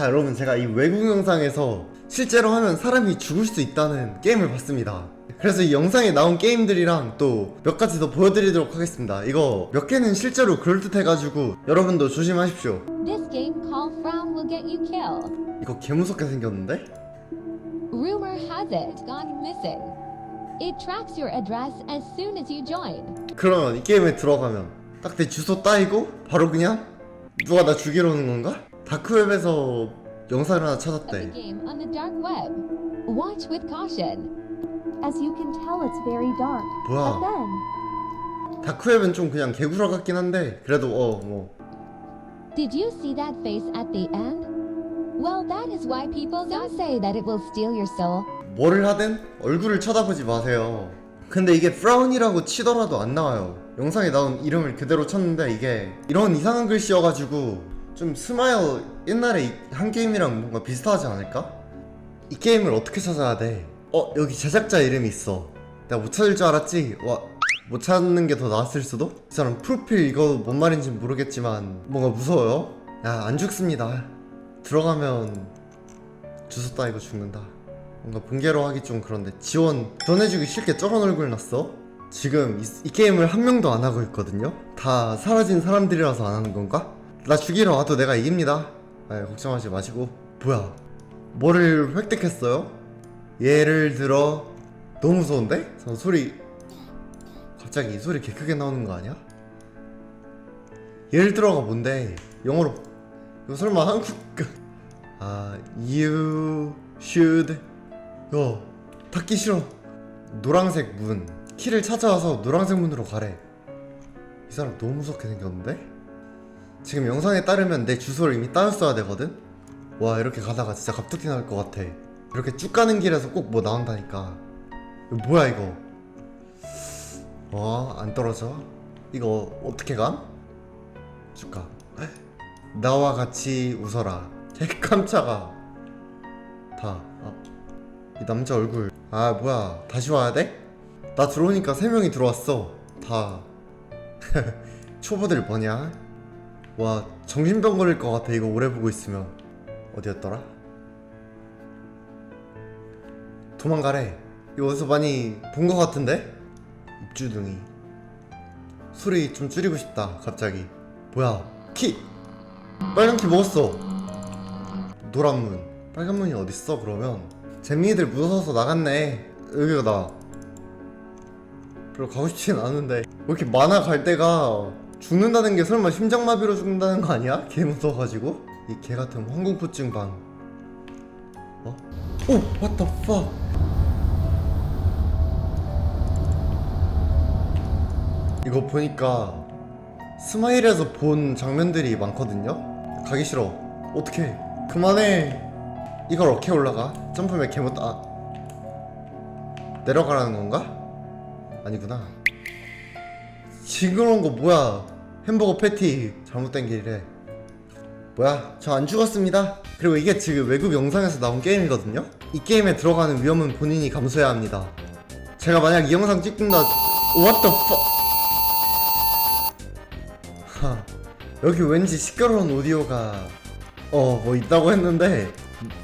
자 여러분 제가 이 외국 영상에서 실제로 하면 사람이 죽을 수 있다는 게임을 봤습니다 그래서 이 영상에 나온 게임들이랑 또 몇 가지 더 보여드리도록 하겠습니다 이거 몇 개는 실제로 그럴듯 해가지고 여러분도 조심하십시오 This game called Frown will get you killed. 이거 개무섭게 생겼는데? Rumor has it gone missing. It tracks your address as soon as you join. 그러면 이 게임에 들어가면 딱 내 주소 따이고 바로 그냥 누가 나 죽이러 오는 건가? 다크웹에서 영상을 하나 찾았대 game on the dark web. Watch with caution. As you can tell, it's very dark. But 뭐야 then, 다크웹은 좀 그냥 개구라 같긴 한데 그래도 어 뭐 Did you see that face at the end? Well, that is why people don't say that it will steal your soul. 뭐를 하든 얼굴을 쳐다보지 마세요. 근데 이게 프라운이라고 치더라도 안 나와요. 영상에 나온 이름을 그대로 쳤는데 이게 이런 이상한 글씨여가지고 좀 스마일 옛날에 이- 한 게임이랑 뭔가 비슷하지 않을까? 이 게임을 어떻게 찾아야 돼? 어 여기 제작자 이름이 있어. 내가 못 찾을 줄 알았지? 와. 못 찾는 게 더 나았을 수도? 이 사람 프로필 이거 뭔 말인지 모르겠지만 뭔가 무서워요? 야 안 죽습니다 들어가면 주소 따이고 죽는다 뭔가 번개로 하기 좀 그런데 지원 전해주기 싫게 쩔은 얼굴 났어? 지금 이, 이 게임을 한 명도 안 하고 있거든요? 다 사라진 사람들이라서 안 하는 건가? 나 죽이러 와도 내가 이깁니다. 아, 걱정하지 마시고. 뭐야? 뭐를 획득했어요? 예를 들어 너무 무서운데? 저 소리. 갑자기 이 소리 개 크게 나오는 거 아니야? 예를 들어가 뭔데? 영어로. 이거 설마 한국 아 you should. 야 닫기 싫어. 노란색 문. 키를 찾아와서 노란색 문으로 가래. 이 사람 너무 무섭게 생겼는데? 지금 영상에 따르면 내 주소를 이미 따였어야 되거든? 와 이렇게 가다가 진짜 갑툭튀 나올 것 같아 이렇게 쭉 가는 길에서 꼭 뭐 나온다니까 이거 뭐야 이거 와안 떨어져 이거 어떻게 감? 쭉 가. 나와 같이 웃어라. 개 깜짝아. 다. 아, 이 남자 얼굴. 아 뭐야? 다시 와야 돼? 나 들어오니까 세 명이 들어왔어. 다. 초보들 뭐냐? 와 정신병 걸릴 것 같아 이거 오래 보고 있으면. 어디였더라? 도망가래. 이거 어디서 많이 본 것 같은데? 입주둥이. 소리 좀 줄이고 싶다 갑자기. 뭐야? 키! 빨간 키 먹었어. 노란 문. 빨간 문이 어딨어 그러면? 잼민이들 무서워서 나갔네. 여기가 나. 별로 가고 싶진 않은데. 왜 이렇게 많아 갈 데가 죽는다는 게 설마 심장마비로 죽는다는 거 아니야? 개 무서워가지고? 이 개 같은 황공포증 방. 어? 오! What the fuck? 이거 보니까 스마일에서 본 장면들이 많거든요? 가기 싫어. 어떡해. 그만해. 이걸 어떻게 올라가? 점프맨 개못, 아. 내려가라는 건가? 아니구나. 징그러운 거 뭐야? 햄버거 패티. 잘못된 길이래. 뭐야? 저 안 죽었습니다. 그리고 이게 지금 외국 영상에서 나온 게임이거든요? 이 게임에 들어가는 위험은 본인이 감수해야 합니다. 제가 만약 이 영상 찍는다. What the fuck? 하, 여기 왠지 시끄러운 오디오가 어 뭐 있다고 했는데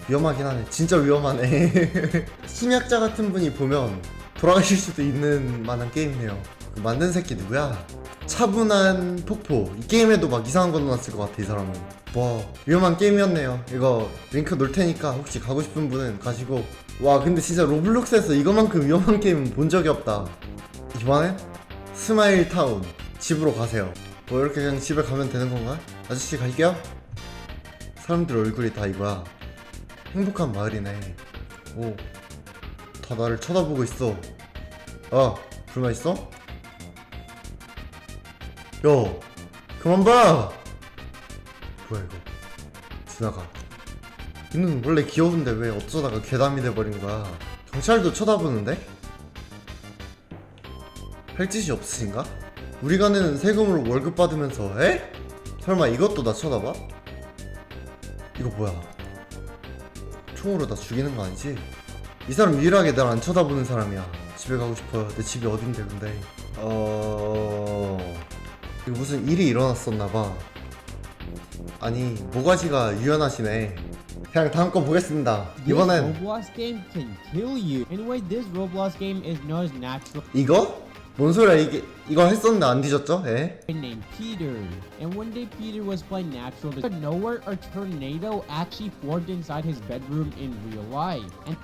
위험하긴 하네 진짜 위험하네 심약자 같은 분이 보면 돌아가실 수도 있는 만한 게임이네요 그 만든 새끼 누구야? 차분한 폭포 이 게임에도 막 이상한 거 넣어놨을 것 같아 이 사람은 와 위험한 게임이었네요 이거 링크 놓을 테니까 혹시 가고 싶은 분은 가시고 와 근데 진짜 로블록스에서 이거만큼 위험한 게임은 본 적이 없다 이번엔 스마일 타운 집으로 가세요. 뭐 이렇게 그냥 집에 가면 되는 건가? 아저씨 갈게요. 사람들 얼굴이 다 이거야. 행복한 마을이네. 오, 다 나를 쳐다보고 있어. 아, 불만 있어? 야, 그만 봐. 뭐야 이거? 지나가. 이는 원래 귀여운데 왜 어쩌다가 괴담이 돼버린 거야? 경찰도 쳐다보는데? 할 짓이 없으신가? 우리가 내는 세금으로 월급 받으면서 에? 설마 이것도 나 쳐다봐? 이거 뭐야? 총으로 나 죽이는 거 아니지? 이 사람 유일하게 날 안 쳐다보는 사람이야 집에 가고 싶어요 내 집이 어딘데 근데 어... 무슨 일이 일어났었나봐 아니 모가지가 유연하시네 그냥 다음 거 보겠습니다 This 이번엔 Roblox game can kill you. Anyway, this Roblox game is known as Natural 이거? 뭔 소리야 이게 이거 했었는데 안 뒤졌죠? 예? named Peter. And one day Peter was playing natural. Of nowhere, a tornado actually formed inside his bedroom in real life. And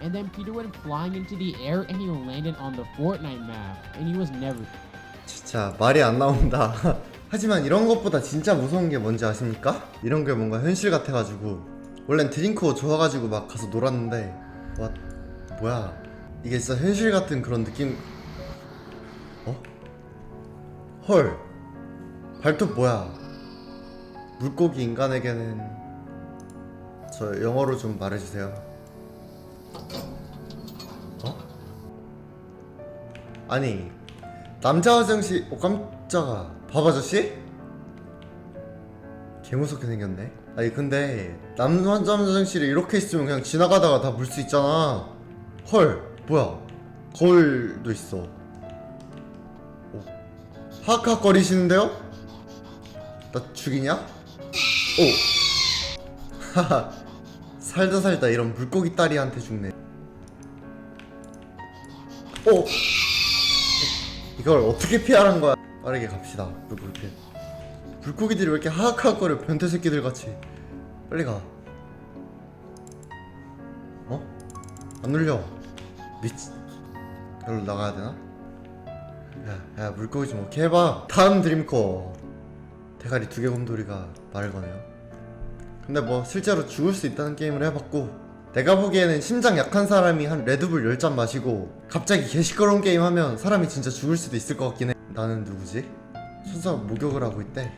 and then Peter went flying into the air and he landed on the Fortnite map. And he was never 진짜 말이 안 나온다. 하지만 이런 것보다 진짜 무서운 게 뭔지 아십니까? 이런 게 뭔가 현실 같아가지고. 원래는 드링크가 좋아가지고 막 가서 놀았는데 와 뭐야. 이게 진짜 현실 같은 그런 느낌. 어? 헐. 발톱 뭐야? 물고기 인간에게는. 저 영어로 좀 말해주세요. 어? 아니 남자 화장실 어 깜짝아. 밥 아저씨? 개무섭게 생겼네. 아니 근데 남자 화장실에 이렇게 있으면 그냥 지나가다가 다 물 수 있잖아. 헐 뭐야? 거울도 있어. 오. 하악하악 거리시는데요? 나 죽이냐? 오. 하하. 살다 살다 이런 물고기 딸이한테 죽네. 오 이걸 어떻게 피하란 거야? 빠르게 갑시다. 물고기 피. 물고기들이 왜 이렇게 하악하악거려 변태 새끼들 같이. 빨리 가. 어? 안 눌려. 미치. 여기로 나가야 되나? 야, 야 물고기 좀 오케이 해봐. 다음 드림코. 대가리 두 개 곰돌이가 말을 거네요. 근데 뭐 실제로 죽을 수 있다는 게임을 해봤고 내가 보기에는 심장 약한 사람이 한 레드불 10잔 마시고 갑자기 개 시끄러운 게임 하면 사람이 진짜 죽을 수도 있을 것 같긴 해 나는 누구지? 순서 목욕을 하고 있대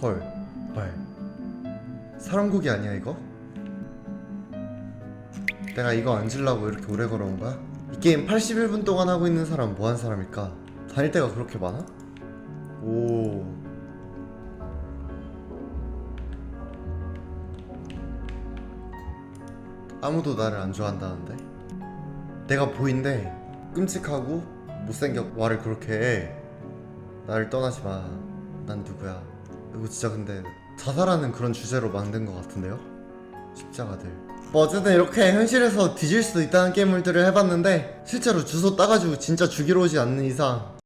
헐 헐. 사람고기 아니야 이거? 내가 이거 앉으려고 이렇게 오래 걸어온 거야? 이 게임 81분 동안 하고 있는 사람 뭐 한 사람일까? 다닐 때가 그렇게 많아? 오 아무도 나를 안 좋아한다는데? 내가 보인데 끔찍하고 못생겨. 말을 그렇게 해. 나를 떠나지 마난 누구야? 이거 진짜 근데 자살하는 그런 주제로 만든 것 같은데요? 십자가들. 뭐 어쨌든 이렇게 현실에서 뒤질 수도 있다는 게임들을 해봤는데 실제로 주소 따가지고 진짜 죽이러 오지 않는 이상